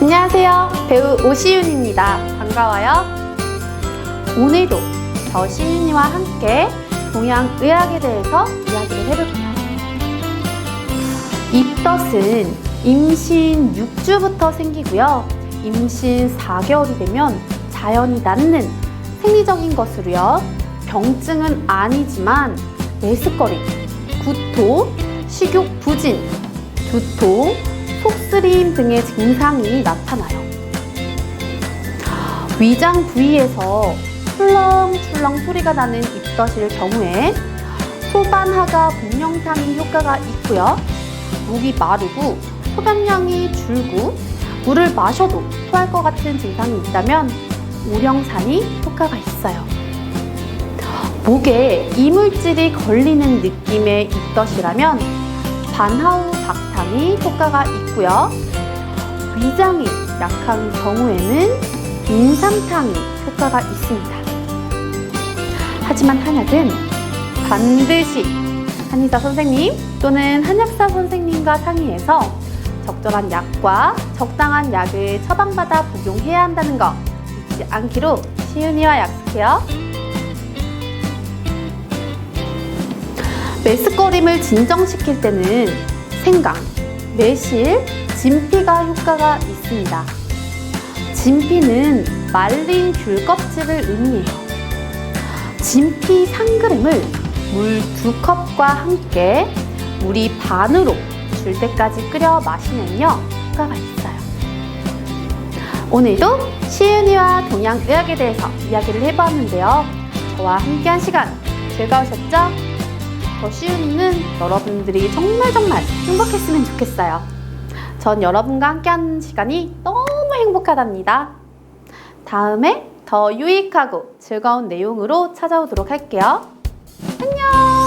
안녕하세요. 배우 오시윤입니다. 반가워요. 오늘도 저 시윤이와 함께 동양의학에 대해서 이야기를 해볼게요. 입덧은 임신 6주부터 생기고요. 임신 4개월이 되면 자연히 낫는 생리적인 것으로요. 병증은 아니지만 메스꺼림, 구토, 식욕 부진, 두통, 속쓰림 등의 증상이 나타나요. 위장 부위에서 출렁출렁 소리가 나는 입덧일 경우에 소반하가 복령상이 효과가 있고요. 목이 마르고 소변량이 줄고 물을 마셔도 토할 것 같은 증상이 있다면 오령산이 효과가 있어요. 목에 이물질이 걸리는 느낌의 입덧이라면 반하우 박탕이 효과가 있고요. 위장이 약한 경우에는 인삼탕이 효과가 있습니다. 하지만 한약은 반드시 한의사 선생님 또는 한약사 선생님과 상의해서 적절한 약과 적당한 약을 처방받아 복용해야 한다는 거 잊지 않기로 시윤이와 약속해요. 메스꺼림을 진정시킬 때는 생강, 매실, 진피가 효과가 있습니다. 진피는 말린 귤 껍질을 의미해요. 진피 3g을 물 2컵과 함께 물이 반으로 줄 때까지 끓여 마시면요 효과가 있어요. 오늘도 시은이와 동양의학에 대해서 이야기를 해보았는데요. 저와 함께한 시간 즐거우셨죠? 저 시은이는 여러분들이 정말 정말 행복했으면 좋겠어요. 전 여러분과 함께하는 시간이 너무 행복하답니다. 다음에 더 유익하고 즐거운 내용으로 찾아오도록 할게요. 안녕!